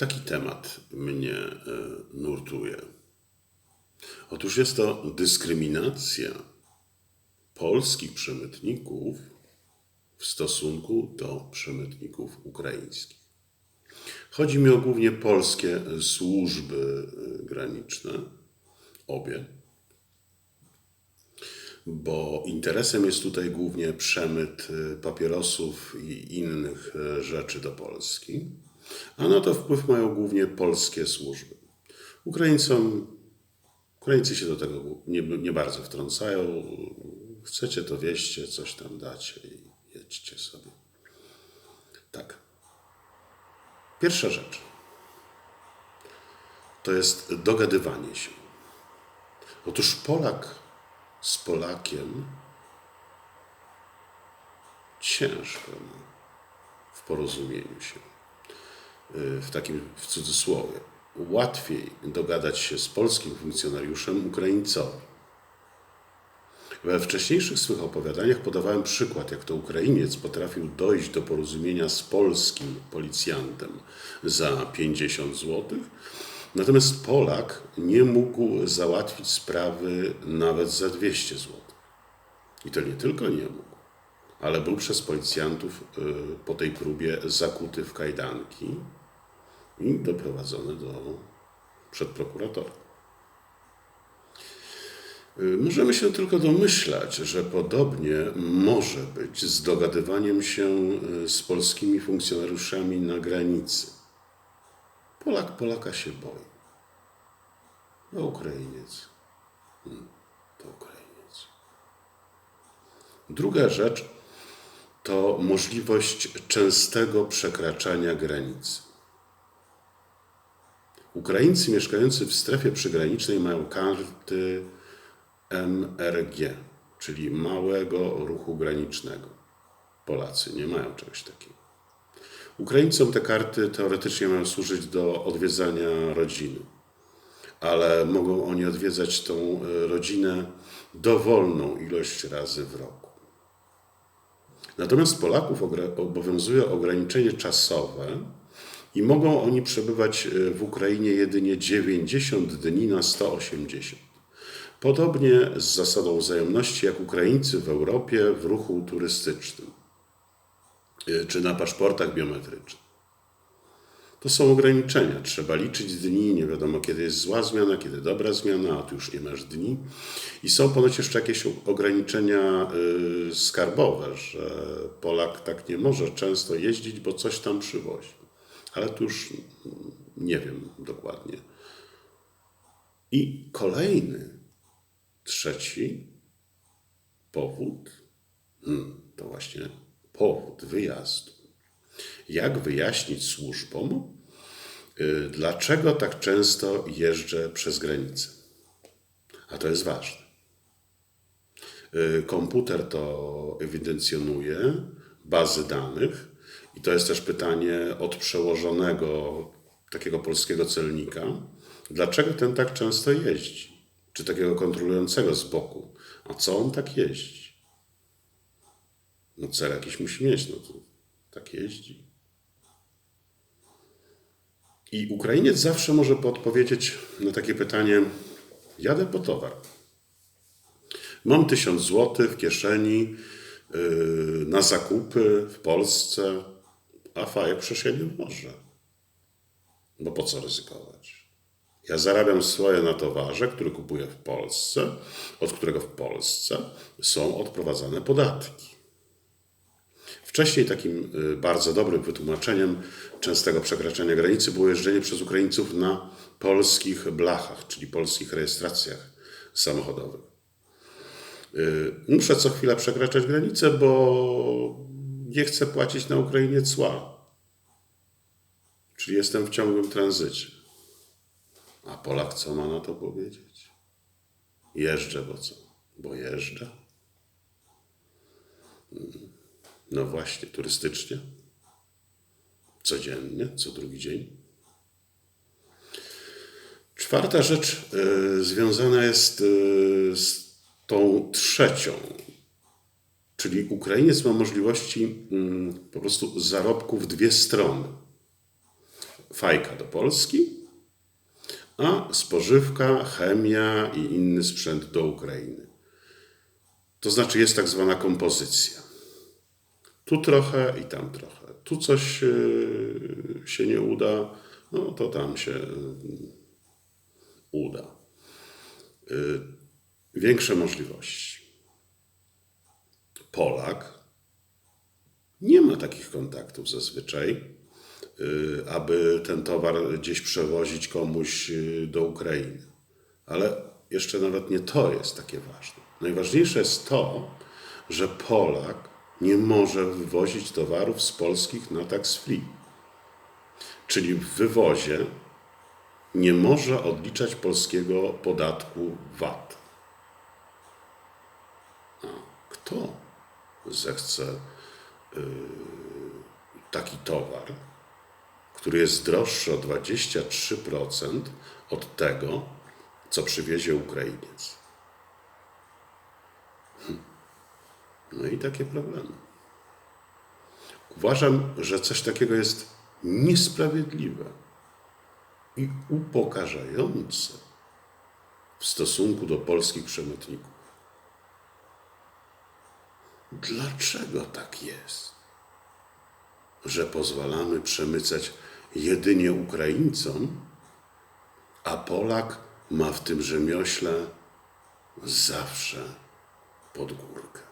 Taki temat mnie e, nurtuje. Otóż jest to dyskryminacja polskich przemytników w stosunku do przemytników ukraińskich. Chodzi mi o głównie polskie służby e, graniczne, obie, bo interesem jest tutaj głównie przemyt e, papierosów i innych rzeczy do Polski, a na to wpływ mają głównie polskie służby. Ukraińcom, Ukraińcy się do tego nie, nie bardzo wtrącają. Chcecie to wieście, coś tam dacie i jedźcie sobie. Tak. Pierwsza rzecz to jest dogadywanie się. Otóż Polak z Polakiem ciężko w porozumieniu się. Y, W takim w cudzysłowie. Łatwiej dogadać się z polskim funkcjonariuszem Ukraińcowi. We wcześniejszych swych opowiadaniach podawałem przykład, jak to Ukrainiec potrafił dojść do porozumienia z polskim policjantem za 50 zł, natomiast Polak nie mógł załatwić sprawy nawet za 200 zł. I to nie tylko nie mógł, ale był przez policjantów y, po tej próbie zakuty w kajdanki i doprowadzony do, przed prokuratora. Y, Możemy się tylko domyślać, że podobnie może być z dogadywaniem się y, z polskimi funkcjonariuszami na granicy. Polak Polaka się boi. A Ukrainiec hmm, to Ukrainiec. Druga rzecz to możliwość częstego przekraczania granicy. Ukraińcy mieszkający w strefie przygranicznej mają karty MRG, czyli małego ruchu granicznego. Polacy nie mają czegoś takiego. Ukraińcom te karty teoretycznie mają służyć do odwiedzania rodziny, ale mogą oni odwiedzać tą e, rodzinę dowolną ilość razy w roku. Natomiast Polaków obowiązuje ograniczenie czasowe i mogą oni przebywać e, w Ukrainie jedynie 90 dni na 180. Podobnie z zasadą wzajemności jak Ukraińcy w Europie w ruchu turystycznym y, czy na paszportach biometrycznych. To są ograniczenia. Trzeba liczyć dni, nie wiadomo kiedy jest zła zmiana, kiedy dobra zmiana, a tu już nie masz dni. I są ponoć jeszcze jakieś ograniczenia y, skarbowe, że Polak tak nie może często jeździć, bo coś tam przywozi. Ale tu już nie wiem dokładnie. I kolejny Trzeci powód hmm, to właśnie powód wyjazdu. Jak wyjaśnić służbom, y, dlaczego tak często jeżdżę przez granicę? A to jest ważne. Y, Komputer to ewidencjonuje, bazy danych, i to jest też pytanie od przełożonego takiego polskiego celnika, dlaczego ten tak często jeździ? czy takiego kontrolującego z boku. A co on tak jeździ? No cel jakiś musi mieć, no to tak jeździ. I Ukrainiec zawsze może podpowiedzieć na takie pytanie: jadę po towar. Mam tysiąc złotych w kieszeni yy, na zakupy w Polsce, a fajek przecież ja nie. Bo po co ryzykować? Ja zarabiam swoje na towarze, który kupuję w Polsce, od którego w Polsce są odprowadzane podatki. Wcześniej takim y, bardzo dobrym wytłumaczeniem częstego przekraczania granicy było jeżdżenie przez Ukraińców na polskich blachach, czyli polskich rejestracjach samochodowych. Y, Muszę co chwila przekraczać granicę, bo nie chcę płacić na Ukrainie cła. Czyli jestem w ciągłym tranzycie. A Polak co ma na to powiedzieć? Jeżdżę, bo co? Bo jeżdżę. Mm. No właśnie, turystycznie. Codziennie, co drugi dzień. Czwarta rzecz y, związana jest y, z tą trzecią. Czyli Ukrainiec ma możliwości mm, po prostu zarobku w dwie strony. fajka do Polski, a spożywka, chemia i inny sprzęt do Ukrainy. To znaczy jest tak zwana kompozycja. Tu trochę i tam trochę. Tu coś yy, się nie uda, no to tam się yy, uda. Yy, Większe możliwości. Polak nie ma takich kontaktów zazwyczaj, y, aby ten towar gdzieś przewozić komuś y, do Ukrainy. Ale jeszcze nawet nie to jest takie ważne. Najważniejsze jest to, że Polak nie może wywozić towarów z polskich na tax free. Czyli w wywozie nie może odliczać polskiego podatku VAT. A kto zechce y, taki towar, który jest droższy o 23% od tego, co przywiezie Ukrainiec? Hm. No i takie problemy. Uważam, że coś takiego jest niesprawiedliwe i upokarzające w stosunku do polskich przemytników. Dlaczego tak jest, że pozwalamy przemycać jedynie Ukraińcom, a Polak ma w tym rzemiośle zawsze pod górkę?